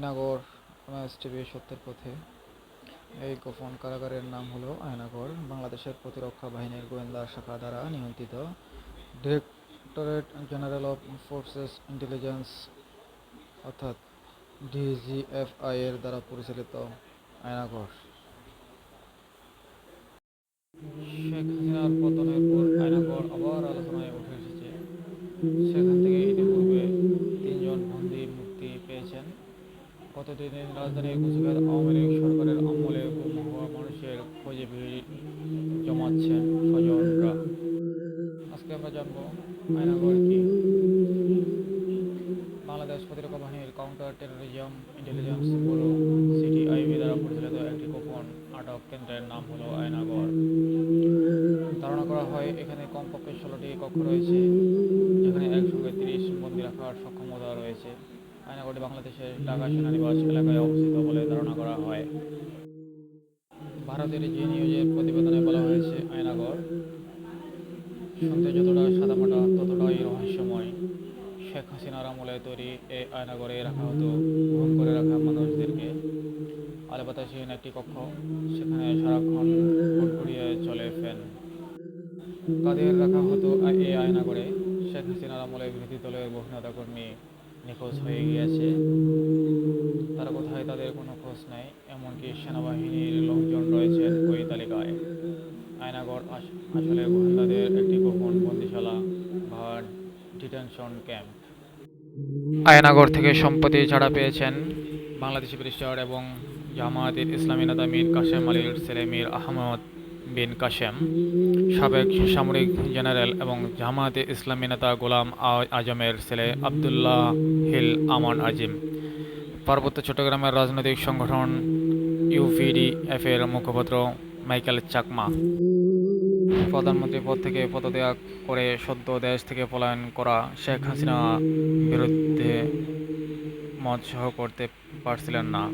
আয়নাগর MS TV সত্যের পথে। এই গোপন কারাগারের নাম হলো আয়নাগর। বাংলাদেশের প্রতিরক্ষা বাহিনীর গোয়েন্দা শাখা দ্বারা নিয়ন্ত্রিত। Directorate General of Forces Intelligence, অর্থাৎ ডিজিএফআই এর দ্বারা পরিচালিত আয়নাগর। রাজধানীর কুচবিহার আওয়ামী লীগ সরকারের আমলে হওয়া মানুষের খোঁজে ভিড় জমাচ্ছেন স্বজনরা। আজকে আমরা জানব আয়নাগর কি? বাংলাদেশ প্রতিরক্ষা বাহিনীর counter terrorism intelligence bureau CTIB দ্বারা পরিচালিত একটি গোপন আটক কেন্দ্রের নাম হলো আয়নাগর। ধারণা করা হয় এখানে কমপক্ষে ষোলোটি কক্ষ রয়েছে, যেখানে একসঙ্গে তিরিশ বন্দী রাখার সক্ষমতা রয়েছে। আয়নাগরটি বাংলাদেশের ঢাকা সেনানিবাস এলাকায় অবস্থিত বলে ধারণা করা হয়। ভারতের জি নিউজের প্রতিবেদনে বলা হয়েছে আয়নাগর শুনতে যতটা সাদামাটা ততটাই রহস্যময়। শেখ হাসিনার আমলে তৈরি এই আয়নাগরে রাখা হতো ঘুম করে রাখা মানুষদেরকে। আলে বাতাসহীন একটি কক্ষ, সেখানে সারাক্ষণ ঘুরিয়ে চলে ফ্যান। কাদের রাখা হতো এই আয়নাগরে শেখ হাসিনার আমলে বিরোধী দলের বহু নেতাকর্মী নিখোঁজ হয়ে গিয়েছে। তারা কোথায় তাদের কোনো খোঁজ নেই, এমনকি সেনাবাহিনীর লোকজন রয়েছেন ওই তালিকায়। আয়নাগর আস- আসলে গোয়েন্দাদের একটি গোপন বন্দিশালা বা ডিটেনশন ক্যাম্প। আয়নাগর থেকে সম্পত্তি ছাড়া পেয়েছেন বাংলাদেশি ব্যারিস্টার এবং জামায়াতের ইসলামী নেতা মীর কাশেম আলীর ছেলে মীর আহমদ। বিন কাশেম, সাবেক সামরিক জেনারেল এবং জামায়াতে ইসলামী নেতা গোলাম আজমের ছেলে আবদুল্লাহ হিল আমান আজিম। পার্বত্য চট্টগ্রামের রাজনৈতিক সংগঠন ইউপিডিএফ এর মুখপাত্র মাইকেল চাকমা। প্রধানমন্ত্রী পদ থেকে পদত্যাগ করে সদ্য দেশ থেকে পলায়ন করা শেখ হাসিনা বিরুদ্ধে মত সহ করতে পারছিলেন না।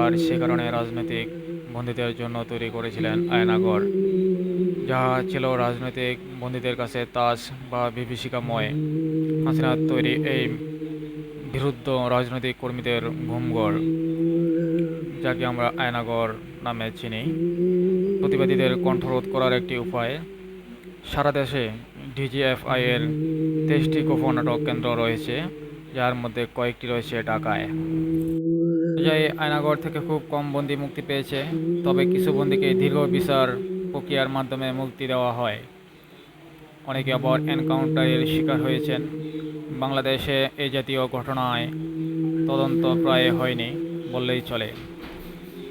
আর সে কারণে রাজনৈতিক বন্দীদের জন্য তৈরি করেছিলেন আয়নাগর। যা ছিল রাজনৈতিক বন্দীদের কাছে তাস বা বিভীষিকাময়। হাসিনার তৈরি এই বিরুদ্ধ রাজনৈতিক কর্মীদের ঘুমঘর, যাকে আমরা আয়নাগর নামে চিনি। প্রতিবাদীদের কণ্ঠরোধ করার একটি উপায়, সারা দেশে ডিজিএফআই এর তেইশটি গোপন নাটক কেন্দ্র রয়েছে, যার মধ্যে কয়েকটি রয়েছে ঢাকায়। অনুযায়ী আয়নাগর থেকে খুব কম বন্দি মুক্তি পেয়েছে, তবে কিছু বন্দিকে দীর্ঘ বিচার প্রক্রিয়ার মাধ্যমে মুক্তি দেওয়া হয়। অনেকে আবার এনকাউন্টারের শিকার হয়েছেন। বাংলাদেশে এই জাতীয় ঘটনায় তদন্ত প্রায় হয়নি বললেই চলে।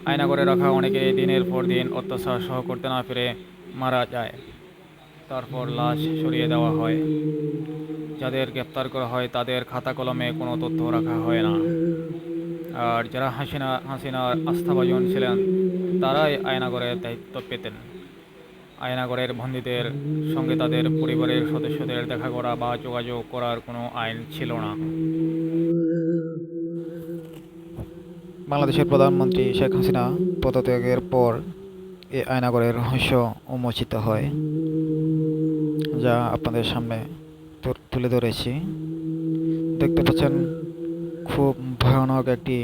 আয়নাগরে রাখা অনেকে দিনের পর দিন অত্যাচার সহ করতে না পেরে মারা যায়। তারপর লাশ সরিয়ে দেওয়া হয়। যাদের গ্রেপ্তার করা হয় তাদের খাতা কলমে কোনো তথ্য রাখা হয় না। আর যারা হাসিনা হাসিনার আস্থাভাজন ছিলেন, তারাই আয়নাগরের দায়িত্ব পেতেন। আয়নাগরের বন্দীদের সঙ্গে তাদের পরিবারের সদস্যদের দেখা করা বা যোগাযোগ করার কোনো আইন ছিল না। বাংলাদেশের প্রধানমন্ত্রী শেখ হাসিনা পদত্যাগের পর এই আয়নাগরের রহস্য উন্মোচিত হয়, যা আপনাদের সামনে তুলে ধরেছি। দেখতে পাচ্ছেন, খুব ভয়ানক একটি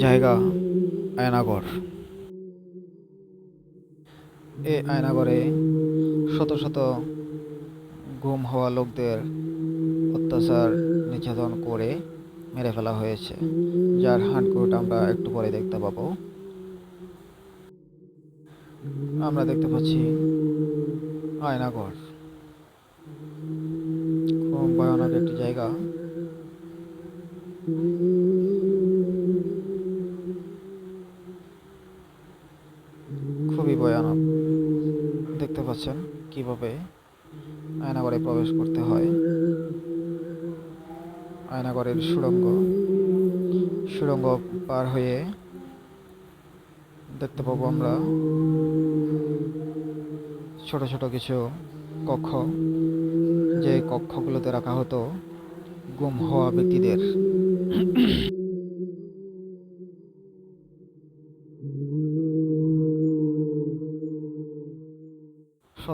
জায়গা, আয়নাগর। এই আয়নাগরে শত শত গুম হওয়া লোকদের অত্যাচার নির্যাতন করে মেরে ফেলা হয়েছে। যার হান্ডকোট আমরা একটু পরে দেখতে পাবো। আমরা দেখতে পাচ্ছি আয়নাগর। খুব ভয়ানক একটি জায়গা। খুবই ভয়ানক। দেখতে পাচ্ছেন কীভাবে আয়নাগরে প্রবেশ করতে হয়। আয়নাগরের সুড়ঙ্গ সুড়ঙ্গ পার হয়ে দেখতে পাবো আমরা ছোট ছোট কিছু কক্ষ। যে কক্ষগুলোতে রাখা হতো গুম হওয়া ব্যক্তিদের। শত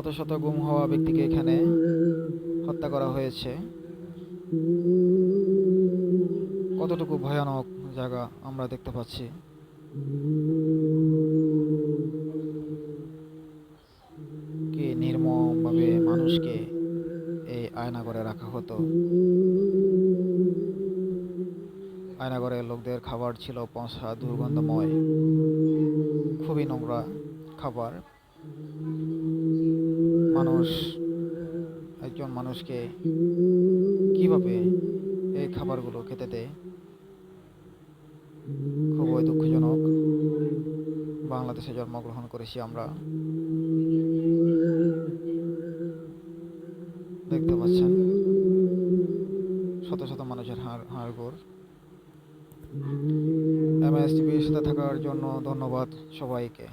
শত গুম হওয়া ব্যক্তিকে এখানে হত্যা করা হয়েছে। কতটুকু ভয়ানক জায়গা আমরা দেখতে পাচ্ছি। কি নির্মমভাবে মানুষকে এই আয়না করে রাখা হতো। আয়নাঘরে লোকদের খাবার ছিল পচা দুর্গন্ধময়। খুবই নোংরা খাবার। মানুষ, একজন মানুষকে কীভাবে এই খাবারগুলো খেতে দেয়? খুবই দুঃখজনক। বাংলাদেশে জন্মগ্রহণ করেছি আমরা। দেখতে পাচ্ছেন, শত শত মানুষের হাড়, হাড়গোড়। এমএসটিভির সাথে থাকার জন্য ধন্যবাদ সবাইকে।